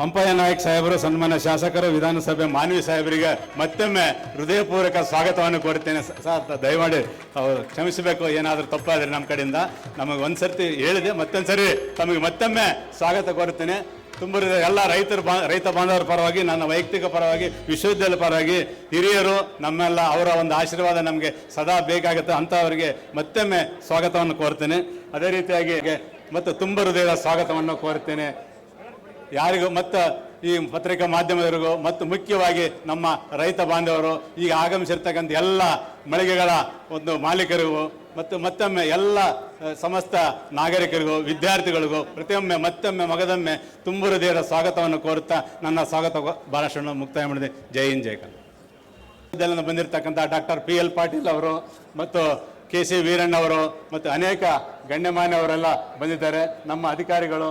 ಅಂಪಯ್ಯ ನಾಯಕ್ ಸಾಹೇಬರು ಸನ್ಮಾನ ಶಾಸಕರು, ವಿಧಾನಸಭೆ ಮಾನವಿ ಸಾಹೇಬರಿಗೆ ಮತ್ತೊಮ್ಮೆ ಹೃದಯಪೂರ್ವಕ ಸ್ವಾಗತವನ್ನು ಕೊಡ್ತೇನೆ ಸರ್ ದಯಮಾಡಿ ಕ್ಷಮಿಸಬೇಕು, ಏನಾದರೂ ತಪ್ಪಾದರೆ ನಮ್ಮ ಕಡೆಯಿಂದ. ನಮಗೆ ಒಂದ್ಸರ್ತಿ ಹೇಳಿದೆ ಮತ್ತೊಂದು ಸರಿ ತಮಗೆ ಮತ್ತೊಮ್ಮೆ ಸ್ವಾಗತ ಕೋರುತ್ತೇನೆ. ತುಂಬ ಎಲ್ಲ ರೈತರ ಬಾ, ರೈತ ಬಾಂಧವರ ಪರವಾಗಿ, ನನ್ನ ವೈಯಕ್ತಿಕ ಪರವಾಗಿ ವಿಶ್ವವಿದ್ಯಾಲಯ ಪರವಾಗಿ, ಹಿರಿಯರು, ನಮ್ಮೆಲ್ಲ ಅವರ ಒಂದು ಆಶೀರ್ವಾದ ನಮಗೆ ಸದಾ ಬೇಕಾಗುತ್ತೆ, ಅಂಥವರಿಗೆ ಮತ್ತೊಮ್ಮೆ ಸ್ವಾಗತವನ್ನು ಕೋರ್ತೇನೆ ಅದೇ ರೀತಿಯಾಗಿ, ಮತ್ತು ತುಂಬ ಹೃದಯದ ಸ್ವಾಗತವನ್ನು ಕೋರುತ್ತೇನೆ. ಯಾರಿಗೂ ಮತ್ತು ಈ ಪತ್ರಿಕಾ ಮಾಧ್ಯಮದವರಿಗೂ ಮತ್ತು ಮುಖ್ಯವಾಗಿ ನಮ್ಮ ರೈತ ಬಾಂಧವರು, ಈಗ ಆಗಮಿಸಿರ್ತಕ್ಕಂಥ ಎಲ್ಲ ಮಳಿಗೆಗಳ ಒಂದು ಮಾಲೀಕರಿಗೂ ಮತ್ತು ಮತ್ತೊಮ್ಮೆ ಎಲ್ಲ ಸಮಸ್ತ ನಾಗರಿಕರಿಗೂ, ವಿದ್ಯಾರ್ಥಿಗಳಿಗೂ, ಪ್ರತಿಯೊಮ್ಮೆ ಮತ್ತೊಮ್ಮೆ ಮಗದೊಮ್ಮೆ ತುಂಬ ಹೃದಯದ ಸ್ವಾಗತವನ್ನು ಕೋರುತ್ತಾ ನನ್ನ ಸ್ವಾಗತ ಭಾಷಣ ಮುಕ್ತಾಯ ಮಾಡಿದೆ. ಜೈ ಹಿಂದ್, ಜೈ ಕನ್ನಡ ಬಂದಿರತಕ್ಕಂಥ ಡಾಕ್ಟರ್ ಪಿ ಎಲ್ ಪಾಟೀಲ್ ಅವರು ಮತ್ತು ಕೆ ಸಿ ವೀರಣ್ಣ ಅವರು ಮತ್ತು ಅನೇಕ ಗಣ್ಯಮಾನ್ಯವರೆಲ್ಲ ಬಂದಿದ್ದಾರೆ. ನಮ್ಮ ಅಧಿಕಾರಿಗಳು